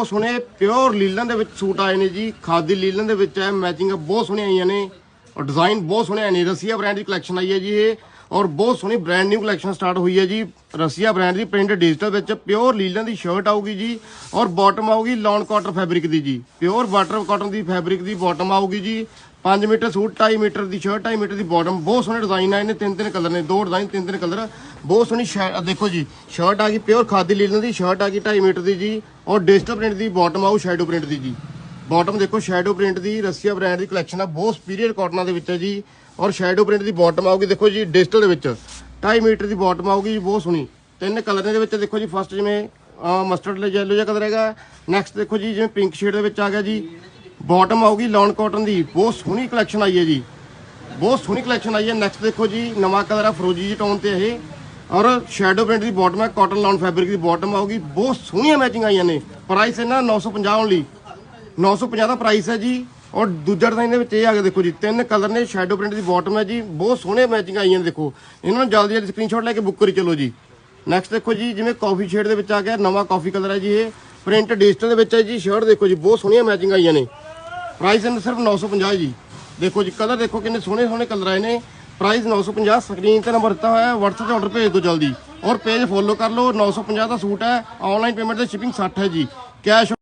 ਬਹੁਤ ਸੋਹਣੇ pure linen ਦੇ ਵਿੱਚ ਸੂਟ ਆਏ ਨੇ ਜੀ, ਖਾਦੀ ਲੀਲਨ ਦੇ ਵਿੱਚ ਹੈ ਮੈਚਿੰਗ ਬਹੁਤ ਸੋਹਣੇ ਆਈਆਂ ਨੇ ਔਰ ਡਿਜ਼ਾਈਨ ਬਹੁਤ ਸੋਹਣੇ ਆਏ ਨੇ, ਰਸੀਆ ਬ੍ਰਾਂਡ ਦੀ ਕਲੈਕਸ਼ਨ ਆਈ ਹੈ ਜੀ ਇਹ ਔਰ ਬਹੁਤ ਸੋਹਣੀ ਬ੍ਰਾਂਡ ਨਿਊ ਕਲੈਕਸ਼ਨ ਸਟਾਰਟ ਹੋਈ ਹੈ ਜੀ, ਰਸੀਆ ਬ੍ਰਾਂਡ ਦੀ ਪ੍ਰਿੰਟ ਡਿਜੀਟਲ ਵਿੱਚ ਪਿਓਰ ਲੀਲਨ ਦੀ ਸ਼ਰਟ ਆਊਗੀ ਜੀ ਔਰ ਬਾਟਮ ਆਊਗੀ ਲੌਨ ਕਾਟਨ ਫੈਬਰਿਕ ਦੀ ਜੀ ਪਿਓਰ ਵਾਟਰ ਕਾਟਨ ਦੀ ਫੈਬਰਿਕ ਦੀ ਬਾਟਮ ਆਊਗੀ ਜੀ 5 ਮੀਟਰ ਸੂਟ 2.5 ਮੀਟਰ ਦੀ ਸ਼ਰਟ 2.5 ਮੀਟਰ ਦੀ ਬਾਟਮ ਬਹੁਤ ਸੋਹਣੇ ਡਿਜ਼ਾਈਨ ਆਏ ਨੇ, ਤਿੰਨ ਤਿੰਨ ਕਲਰ ਨੇ, ਦੋ ਡਿਜ਼ਾਈਨ ਤਿੰਨ ਤਿੰਨ ਕਲਰ ਬਹੁਤ ਸੋਹਣੀ ਸ਼ਰ- ਦੇਖੋ ਜੀ ਸ਼ਰਟ ਆ ਗਈ ਪਿਓਰ ਖਾਦੀ ਲੀਲਨ ਦੀ ਸ਼ਰਟ ਆ ਗਈ 2.5 ਮੀਟਰ ਦੀ ਜੀ, ਔਰ ਡਿਜੀਟਲ ਪ੍ਰਿੰਟ ਦੀ ਬਾਟਮ ਆਊ ਸ਼ੈਡੋ ਪ੍ਰਿੰਟ ਦੀ ਜੀ। ਬਾਟਮ ਦੇਖੋ ਸ਼ੈਡੋ ਪ੍ਰਿੰਟ ਦੀ, ਰਸੀਆ ਬ੍ਰਾਂਡ ਦੀ ਕਲੈਕਸ਼ਨ ਆ, ਬਹੁਤ ਸੁਪੀਰੀਅਰ ਕਾਟਨਾਂ ਦੇ ਵਿੱਚ ਹੈ ਜੀ, ਔਰ ਸ਼ੈਡੋ ਪ੍ਰਿੰਟ ਦੀ ਬਾਟਮ ਆਊਗੀ, ਦੇਖੋ ਜੀ ਡਿਜੀਟਲ ਦੇ ਵਿੱਚ। 2.5 ਮੀਟਰ ਦੀ ਬਾਟਮ ਆਊਗੀ ਜੀ, ਬਹੁਤ ਸੋਹਣੀ। ਤਿੰਨ ਕਲਰ ਦੇ ਵਿੱਚ ਦੇਖੋ ਜੀ ਫਸਟ ਜਿਵੇਂ ਮਸਟਰਡ ਯੈਲੋ ਜਿਹਾ ਕਲਰ ਹੈਗਾ ਨੈਕਸਟ ਦੇਖੋ ਜੀ, ਜਿਵੇਂ ਪਿੰਕ ਸ਼ੇਡ ਦੇ ਵਿੱਚ ਆ ਗਿਆ ਜੀ। ਬਾਟਮ ਆਊਗੀ ਲੌਨ ਕਾਟਨ ਦੀ, ਬਹੁਤ ਸੋਹਣੀ ਕਲੈਕਸ਼ਨ ਆਈ ਹੈ ਜੀ। ਬਹੁਤ ਸੋਹਣੀ ਕਲੈਕਸ਼ਨ ਆਈ ਹੈ। ਨੈਕਸਟ ਦੇਖੋ ਜੀ, ਨਵਾਂ ਕਲਰ ਆ ਫਰੋਜੀ ਜੀ ਟੋਨ ਤੇ ਇਹ। ਔਰ ਸ਼ੈਡੋ ਪ੍ਰਿੰਟ ਦੀ ਬਾਟਮ ਹੈ ਕਾਟਨ ਲਾਉਨ ਫੈਬਰਿਕ ਦੀ ਬਾਟਮ ਆਊਗੀ। ਬਹੁਤ ਸੋਹਣੀਆਂ ਮੈਚਿੰਗ ਆਈਆਂ ਨੇ। ਪ੍ਰਾਈਸ ਇਹਨਾਂ 950 ਓਨਲੀ 950 ਦਾ ਪ੍ਰਾਈਸ ਹੈ ਜੀ। ਔਰ ਦੂਜਾ ਡਿਜ਼ਾਈਨ ਦੇ ਵਿੱਚ ਇਹ ਆ ਗਿਆ, ਦੇਖੋ ਜੀ, ਤਿੰਨ ਕਲਰ ਨੇ ਸ਼ੈਡੋ ਪ੍ਰਿੰਟ ਦੀ ਬਾਟਮ ਹੈ ਜੀ। ਬਹੁਤ ਸੋਹਣੇ ਮੈਚਿੰਗ ਆਈਆਂ ਨੇ, ਦੇਖੋ। ਇਹਨਾਂ ਨੂੰ ਜਲਦੀ ਜਲਦੀ ਸਕਰੀਨਸ਼ਾਟ ਲੈ ਕੇ ਬੁੱਕ ਕਰੀ ਚਲੋ ਜੀ। ਨੈਕਸਟ ਦੇਖੋ ਜੀ, ਜਿਵੇਂ ਕਾਫੀ ਸ਼ੇਡ ਦੇ ਵਿੱਚ ਆ ਗਿਆ, ਨਵਾਂ ਕਾਫੀ ਕਲਰ ਹੈ ਜੀ ਇਹ। ਪ੍ਰਿੰਟ ਡਿਜੀਟਲ ਦੇ ਵਿੱਚ ਹੈ ਜੀ ਸ਼ਰਟ ਦੇਖੋ ਜੀ, ਬਹੁਤ ਸੋਹਣੀਆਂ ਮੈਚਿੰਗ ਆਈਆਂ ਨੇ। ਪ੍ਰਾਈਸ ਇਹਨਾਂ ਸਿਰਫ 950 ਜੀ। ਦੇਖੋ ਜੀ ਕਲਰ ਦੇਖੋ ਕਿੰਨੇ ਸੋਹਣੇ ਸੋਹਣੇ ਕਲਰ ਆਏ ਨੇ। ਪ੍ਰਾਈਸ 950 ਸਕਰੀਨ ਤੇ ਨੰਬਰ ਦਿੱਤਾ ਹੋਇਆ ਹੈ, WhatsApp ਤੇ ਆਰਡਰ ਭੇਜ ਦਿਓ ਜਲਦੀ। ਔਰ ਪੇਜ ਫੋਲੋ ਕਰ ਲਓ 950 ਦਾ ਸੂਟ ਹੈ ਆਨਲਾਈਨ ਪੇਮੈਂਟ ਤੇ ਸ਼ਿਪਿੰਗ 60 ਹੈ ਜੀ। ਕੈਸ਼